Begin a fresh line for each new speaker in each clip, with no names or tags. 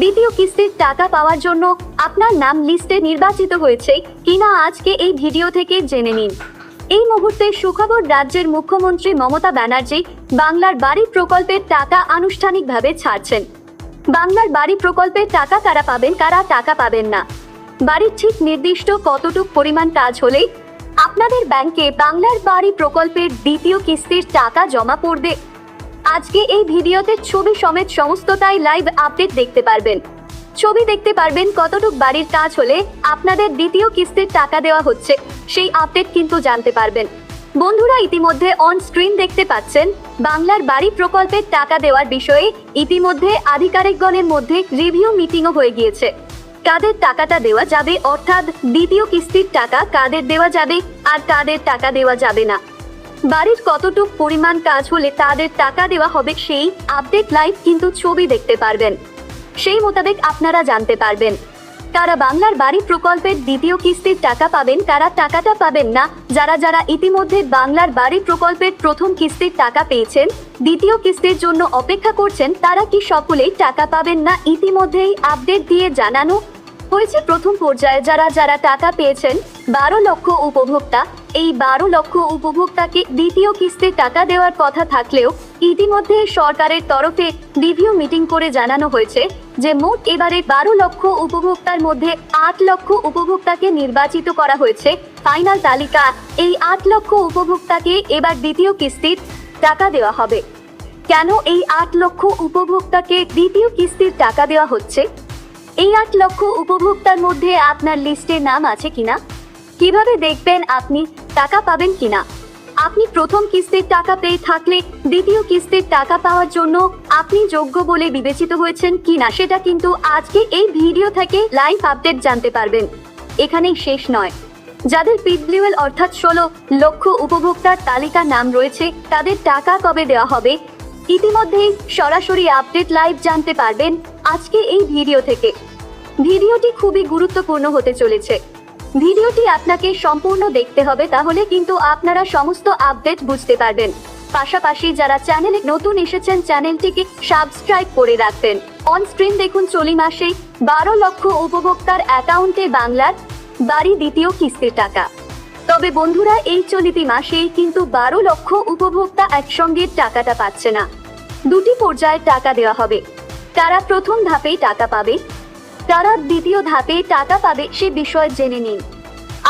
দ্বিতীয় কিস্তির টাকা পাওয়ার জন্য আপনার নাম লিস্টে নির্বাচিত হয়েছে কিনা আজকে এই ভিডিও থেকে জেনে নিন। এই মুহূর্তে সুখবর রাজ্যের মুখ্যমন্ত্রী মমতা ব্যানার্জি বাংলার বাড়ি প্রকল্পের টাকা আনুষ্ঠানিকভাবে ছাড়ছেন। বাংলার বাড়ি প্রকল্পের টাকা কারা পাবেন, কারা টাকা পাবেন না? বাড়ির ঠিক নির্দিষ্ট কতটুক পরিমাণ কাজ হলেই আপনাদের ব্যাংকে বাংলার বাড়ি প্রকল্পের দ্বিতীয় কিস্তির টাকা জমা পড়বে। আজকে এই ভিডিওতে ছবি সমেত সমস্তটাই লাইভ আপডেট দেখতে পারবেন। ছবি দেখতে পারবেন কতটুক বাড়ির কাজ হলে আপনাদের দ্বিতীয় কিস্তির টাকা দেওয়া হচ্ছে, সেই আপডেট কিন্তু জানতে পারবেন। বন্ধুরা, ইতিমধ্যে অন স্ক্রিন দেখতে পাচ্ছেন, বাংলার বাড়ি প্রকল্পের টাকা দেওয়ার বিষয়ে ইতিমধ্যে আধিকারিকগণের মধ্যে রিভিউ মিটিংও হয়ে গিয়েছে। কাদের টাকাটা দেওয়া যাবে, অর্থাৎ দ্বিতীয় কিস্তির টাকা কাদের দেওয়া যাবে আর কাদের টাকা দেওয়া যাবে না। বাড়ির কতটুক পরিমাণ কাজ হলে তাদের টাকা দেওয়া হবে সেই আপডেট লাইভ কিন্তু ছবি দেখতে পারবেন। সেই মোতাবেক আপনারা জানতে পারবেন। কারা বাংলার বাড়ি প্রকল্পের দ্বিতীয় কিস্তির টাকা পাবেন কারা টাকাটা পাবেন না। যারা যারা ইতিমধ্যে বাংলার বাড়ি প্রকল্পের প্রথম কিস্তির টাকা পেয়েছেন, দ্বিতীয় কিস্তির জন্য অপেক্ষা করছেন, তারা কি সকলেই টাকা পাবেন না ইতিমধ্যেই আপডেট দিয়ে জানানো হয়েছে প্রথম পর্যায়ে। যারা যারা টাকা পেয়েছেন, বারো লক্ষ উপভোক্তা এই বারো লক্ষ উপভোক্তাকে দ্বিতীয় কিস্তির টাকা দেওয়ার কথা থাকলেও ইতিমধ্যে সরকারের তরফে রিভিউ মিটিং করে জানানো হয়েছে যে মোট এবারে বারো লক্ষ উপভোক্তার মধ্যে আট লক্ষ উপভোক্তাকে নির্বাচিত করা হয়েছে। ফাইনাল তালিকা, এই আট লক্ষ উপভোক্তাকে এবার দ্বিতীয় কিস্তির টাকা দেওয়া হবে। কেন এই আট লক্ষ উপভোক্তাকে দ্বিতীয় কিস্তির টাকা দেওয়া হচ্ছে? এই আট লক্ষ উপভোক্তার মধ্যে আপনার লিস্টে নাম আছে কিনা? কীভাবে দেখবেন আপনি টাকা পাবেন কিনা? আপনি প্রথম কিস্তির টাকা পেয়ে থাকলে দ্বিতীয় কিস্তির টাকা পাওয়ার জন্য আপনি যোগ্য বলে বিবেচিত হয়েছেন কিনা সেটা কিন্তু আজকে এই ভিডিও থেকে লাইভ আপডেট জানতে পারবেন। এখানেই শেষ নয়। যাদের পিডব্লিউএল অর্থাৎ ষোলো লক্ষ উপভোক্তার তালিকার নাম রয়েছে, তাদের টাকা কবে দেওয়া হবে? ইতিমধ্যেই সরাসরি আপডেট লাইভ জানতে পারবেন আজকে এই ভিডিও থেকে। ভিডিওটি খুবই গুরুত্বপূর্ণ হতে চলেছে। ভিডিওটি আপনাকে সম্পূর্ণ দেখতে হবে, তাহলে কিন্তু আপনারা সমস্ত আপডেট বুঝতে পারবেন। পাশাপাশি যারা চ্যানেলে নতুন এসেছেন, চ্যানেলটিকে সাবস্ক্রাইব করে রাখবেন। অন স্ক্রিন দেখুন চলি মাসেই বারো লক্ষ উপভোক্তার অ্যাকাউন্টে বাংলার বাড়ি দ্বিতীয় কিস্তির টাকা। তবে বন্ধুরা, এই চলিতি মাসেই কিন্তু বারো লক্ষ উপভোক্তা একসঙ্গে টাকাটা পাচ্ছে না। দুটি পর্যায়ে টাকা দেওয়া হবে। তারা প্রথম ধাপেই টাকা পাবে তারা দ্বিতীয় ধাপে টাকা পাবে সে বিষয়ে জেনে নিন।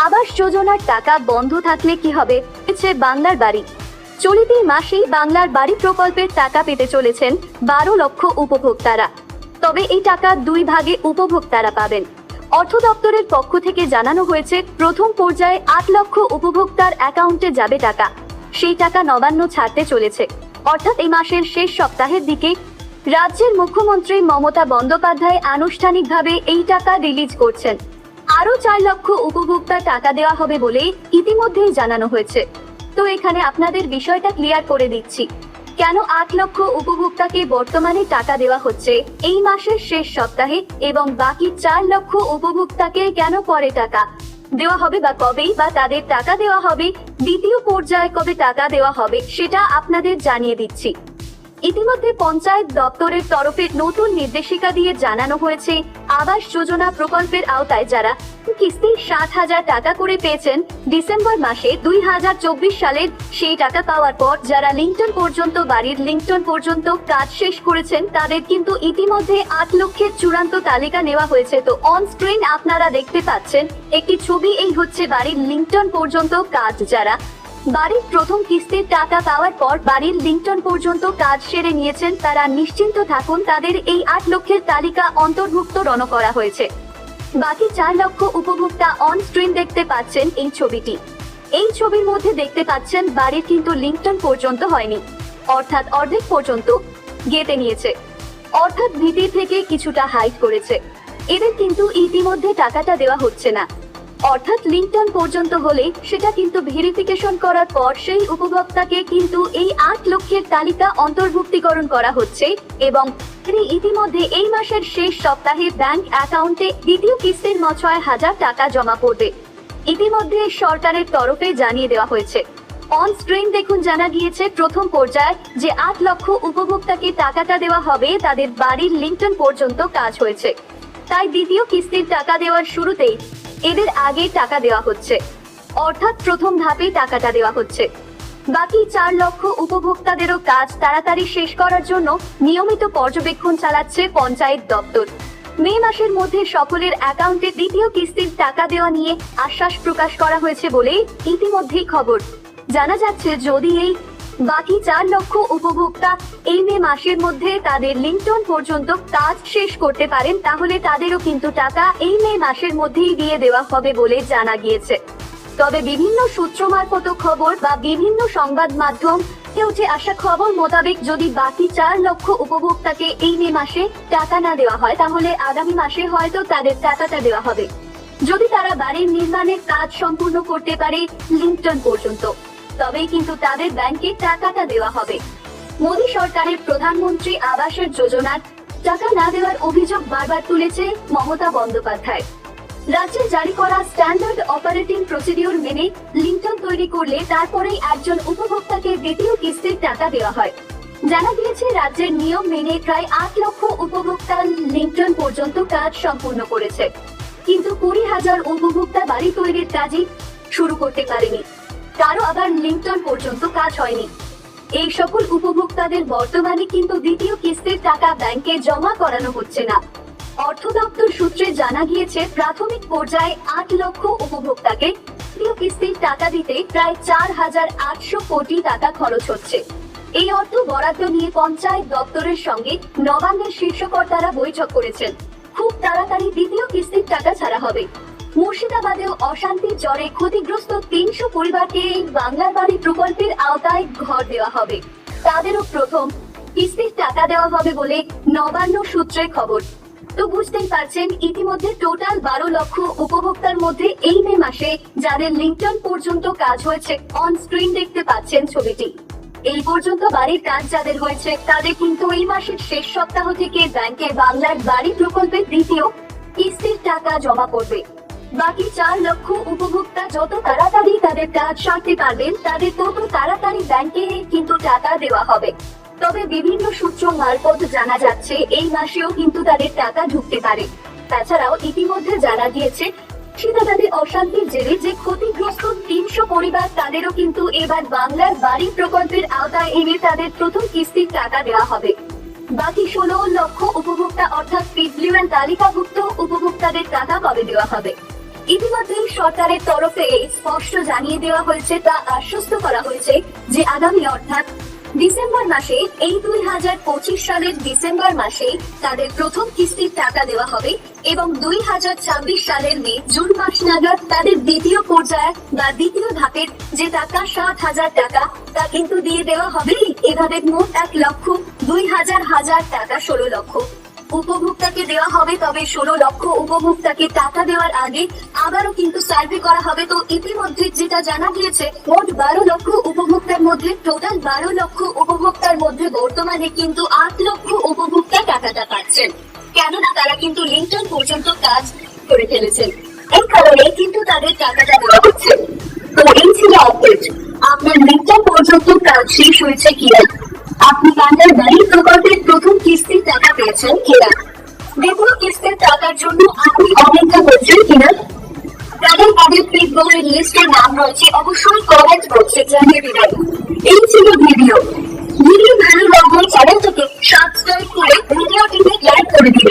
আবাস যোজনার টাকা বন্ধ থাকলে কি হবে? হচ্ছে বাংলার বাড়ি। চলিতি মাসেই বাংলার বাড়ি প্রকল্পের টাকা পেতে চলেছেন বারো লক্ষ উপভোক্তারা। তবে এই টাকা দুই ভাগে উপভোক্তারা পাবেন। অর্থ দপ্তরের পক্ষ থেকে জানানো হয়েছে, প্রথম পর্যায়ে আট লক্ষ উপভোক্তার অ্যাকাউন্টে যাবে টাকা। সেই টাকা নবান্ন ছাড়তে চলেছে। অর্থাৎ এই মাসের শেষ সপ্তাহের দিকে রাজ্যের মুখ্যমন্ত্রী মমতা বন্দ্যোপাধ্যায় আনুষ্ঠানিকভাবে এই টাকা রিলিজ করছেন। আরও চার লক্ষ উপভোক্তা টাকা দেওয়া হবে বলে ইতিমধ্যেই জানানো হয়েছে। তো এখানে আপনাদের বিষয়টা ক্লিয়ার করে দিচ্ছি। কেন আট লক্ষ উপভোক্তাকে বর্তমানে টাকা দেওয়া হচ্ছে এই মাসের শেষ সপ্তাহে এবং বাকি চার লক্ষ উপভোক্তাকে কেন পরে টাকা দেওয়া হবে বা কবেই বা তাদের টাকা দেওয়া হবে, দ্বিতীয় পর্যায়ে কবে টাকা দেওয়া হবে সেটা আপনাদের জানিয়ে দিচ্ছি। ইতিমধ্যে পঞ্চায়েত দপ্তরের তরফে নতুন নির্দেশিকা দিয়ে জানানো হয়েছে, আবাস যোজনা প্রকল্পের আওতায় যারা কিস্তি সাত হাজার টাকা করে পেয়েছেন, ডিসেম্বর মাসে দুই হাজার চব্বিশ সালের সেই টাকা পাওয়ার পর যারা লিংটন পর্যন্ত, বাড়ির লিংটন পর্যন্ত কাজ শেষ করেছেন, তাদের কিন্তু ইতিমধ্যে আট লক্ষের চূড়ান্ত তালিকা নেওয়া হয়েছে। তো অন স্ক্রিন আপনারা দেখতে পাচ্ছেন, একটি ছবি, এই হচ্ছে বাড়ির লিংটন পর্যন্ত কাজ যারা বাড়ির প্রথম কিস্তির টাকা পাওয়ার পর বাড়ির লিংটন পর্যন্ত কাজ সেরে নিয়েছেন তারা নিশ্চিন্ত থাকুন তাদের এই আট লক্ষের তালিকা অন্তর্ভুক্ত রণ করা হয়েছে। বাকি চার লক্ষ উপভোক্তা অন স্ক্রিন দেখতে পাচ্ছেন এই ছবিটি। এই ছবির মধ্যে দেখতে পাচ্ছেন বাড়ির কিন্তু লিংটন পর্যন্ত হয়নি। অর্থাৎ অর্ধেক পর্যন্ত গেটে নিয়েছে। অর্থাৎ ভিতির থেকে কিছুটা হাইট করেছে। এদের কিন্তু ইতিমধ্যে টাকাটা দেওয়া হচ্ছে না। অর্থাৎ লিংটন পর্যন্ত হলে সেটা কিন্তু ভেরিফিকেশন করার পর সেই উপভোক্তাকে কিন্তু এই আট লক্ষের তালিকা অন্তর্ভুক্তিকরণ করা হচ্ছে এবং তিনি ইতিমধ্যে এই মাসের শেষ সপ্তাহে ব্যাংক অ্যাকাউন্টে দ্বিতীয় কিস্তির ম ছয় হাজার টাকা জমা পড়বে ইতিমধ্যে সরকারের তরফে জানিয়ে দেওয়া হয়েছে। অন স্ক্রিন দেখুন জানা গিয়েছে প্রথম পর্যায়ে যে আট লক্ষ উপভোক্তাকে টাকাটা দেওয়া হবে, তাদের বাড়ির লিঙ্কটন পর্যন্ত কাজ হয়েছে। তাই দ্বিতীয় কিস্তির টাকা দেওয়ার শুরুতেই এদের আগে টাকা দেওয়া হচ্ছে। অর্থাৎ প্রথম ধাপে টাকাটা দেওয়া হচ্ছে। বাকি চার লক্ষ উপভোক্তাদেরও কাজ তাড়াতাড়ি শেষ করার জন্য নিয়মিত পর্যবেক্ষণ চালাচ্ছে পঞ্চায়েত দপ্তর। মে মাসের মধ্যে সকলের অ্যাকাউন্টে দ্বিতীয় কিস্তির টাকা দেওয়া নিয়ে আশ্বাস প্রকাশ করা হয়েছে বলে ইতিমধ্যেই খবর। জানা যাচ্ছে, যদি এই বাকি চার লক্ষ উপভোক্তা এই মে মাসের মধ্যে তাদের লিঙ্কটন পর্যন্ত কাজ শেষ করতে পারেন, তাহলে তাদেরও কিন্তু টাকা এই মে মাসের মধ্যেই দিয়ে দেওয়া হবে বলে জানা গিয়েছে। তবে বিভিন্ন সূত্র মারফত খবর বা বিভিন্ন সংবাদ মাধ্যম উঠে আসা খবর মোতাবেক যদি বাকি চার লক্ষ উপভোক্তাকে এই মে মাসে টাকা না দেওয়া হয়, তাহলে আগামী মাসে হয়তো তাদের টাকাটা দেওয়া হবে। যদি তারা বাড়ির নির্মাণের কাজ সম্পূর্ণ করতে পারে লিঙ্কটন পর্যন্ত। তবেই কিন্তু তাদের ব্যাংকে টাকাটা দেওয়া হবে। মোদী সরকারের প্রধানমন্ত্রী আবাসের যোজনার টাকা না দেওয়ার অভিযোগ বারবার তুলেছে মমতা বন্দ্যোপাধ্যায়। রাজ্যে জারি করা স্ট্যান্ডার্ড অপারেটিং প্রসিডিওর মেনে লিংটন তৈরি করলে তারপরেই একজন উপভোক্তাকে দ্বিতীয় কিস্তির টাকা দেওয়া হয়। জানা গিয়েছে, রাজ্যের নিয়ম মেনে প্রায় আট লক্ষ উপভোক্তা লিংটন পর্যন্ত কাজ সম্পূর্ণ করেছে। কিন্তু কুড়ি হাজার উপভোক্তা বাড়ি তৈরির কাজই শুরু করতে পারেনি। কারও আবার লিংটন পর্যন্ত কাজ হয়নি। এই সকল উপভোক্তাদের বর্তমানে কিন্তু দ্বিতীয় কিস্তির টাকা ব্যাংকে জমা করানো হচ্ছে না। অর্থ দপ্তর সূত্রে জানা গিয়েছে, প্রাথমিক পর্যায়ে আট লক্ষ উপভোক্তাকে দ্বিতীয় কিস্তির টাকা দিতে প্রায় চার হাজার আটশো কোটি টাকা খরচ হচ্ছে। এই অর্থ বরাদ্দ নিয়ে পঞ্চায়েত দপ্তরের সঙ্গে নবান্নের শীর্ষকর্তারা বৈঠক করেছেন। খুব তাড়াতাড়ি দ্বিতীয় কিস্তির টাকা ছাড়া হবে। মুর্শিদাবাদেও অশান্তির জ্বরে ক্ষতিগ্রস্ত তিনশো পরিবারকে এই বাংলার বাড়ি প্রকল্পের আওতায় ঘর দেওয়া হবে। তাদেরও প্রথম কিস্তির টাকা দেওয়া হবে বলে নবান্ন সূত্রে খবর। তো বুঝতেই পারছেন, ইতিমধ্যে টোটাল বারো লক্ষ উপভোক্তার মধ্যে এই মে মাসে যাদের লিঙ্কটন পর্যন্ত কাজ হয়েছে, অন স্ক্রিন দেখতে পাচ্ছেন ছবিটি। এই পর্যন্ত বাড়ির কাজ যাদের হয়েছে, তাদের কিন্তু এই মাসের শেষ সপ্তাহ থেকে ব্যাংকে বাংলার বাড়ি প্রকল্পের দ্বিতীয় কিস্তির টাকা জমা করবে বাকি চার লক্ষ উপভোক্তা যত তাড়াতাড়ি তাদের কাজ সারতে পারবেন, তাদের তত তাড়াতাড়ি ব্যাংকে কিন্তু টাকা দেওয়া হবে। তবে বিভিন্ন সূত্র মারফত জানা যাচ্ছে, এই মাসেও কিন্তু তাদের টাকা ঢুকতে পারে। তাছাড়াও ইতিমধ্যে জানা গিয়েছে, মুর্শিদাবাদে অশান্তির জেরে যে ক্ষতিগ্রস্ত তিনশো পরিবার, তাদেরও কিন্তু এবার বাংলার বাড়ি প্রকল্পের আওতায় এনে তাদের প্রথম কিস্তির টাকা দেওয়া হবে। বাকি ষোলো লক্ষ উপভোক্তা অর্থাৎ পিডব্লিউএন তালিকাভুক্ত উপভোক্তাদের টাকা কবে দেওয়া হবে? ইতিমধ্যেই সরকারের তরফে স্পষ্ট জানিয়ে দেওয়া হয়েছে তা আশ্বস্ত করা হয়েছে যে আগামী অর্থাৎ ডিসেম্বর মাসে এই দুই হাজার পঁচিশ সালের ডিসেম্বর মাসে তাদের প্রথম কিস্তির টাকা দেওয়া হবে এবং দুই হাজার ছাব্বিশ সালের মে, জুন মাস নাগাদ তাদের দ্বিতীয় পর্যায়ে বা দ্বিতীয় ধাপের যে টাকা সাত হাজার টাকা, তা কিন্তু দিয়ে দেওয়া হবে। এভাবে মোট এক লক্ষ, দুই হাজার হাজার টাকা ষোলো লক্ষ। উপভোক্তাকে দেওয়া হবে, তবে ষোলো লক্ষ উপভোক্তাকে টাকা দেওয়ার আগে আবারও কিন্তু সার্ভে করা হবে। তো ইতিমধ্যে যেটা জানা গিয়েছে, মোট বারো লক্ষ উপভোক্তার মধ্যে, টোটাল বারো লক্ষ উপভোক্তার মধ্যে বর্তমানে কিন্তু আট লক্ষ উপভোক্তা টাকাটা পাচ্ছেন। কেননা তারা কিন্তু লিঙ্কটন পর্যন্ত কাজ করে ফেলেছেন। এই কারণে কিন্তু তাদের টাকাটা দেওয়া হচ্ছে। তো এই ছিল আপডেট। আপনার লিঙ্কটন পর্যন্ত কাজ শেষ হয়েছে কিনা? আপনি বাংলার বাড়ি প্রকল্পের প্রথম কিস্তির টাকা পেয়েছেন কিনা? দ্বিতীয় কিস্তির টাকার জন্য আপনি অপেক্ষা করছেন কিনা? তাদের আগে প্রিপবোর্ডের লিস্টে নাম রয়েছে, অবশ্যই কমেন্ট বক্সে জানিয়ে দিবেন। এই ছিল ভিডিও। ভিডিও ভালো লাগলে চ্যানেলটিকে সাবস্ক্রাইব করে ভিডিওটিকে লাইক করে দিবেন।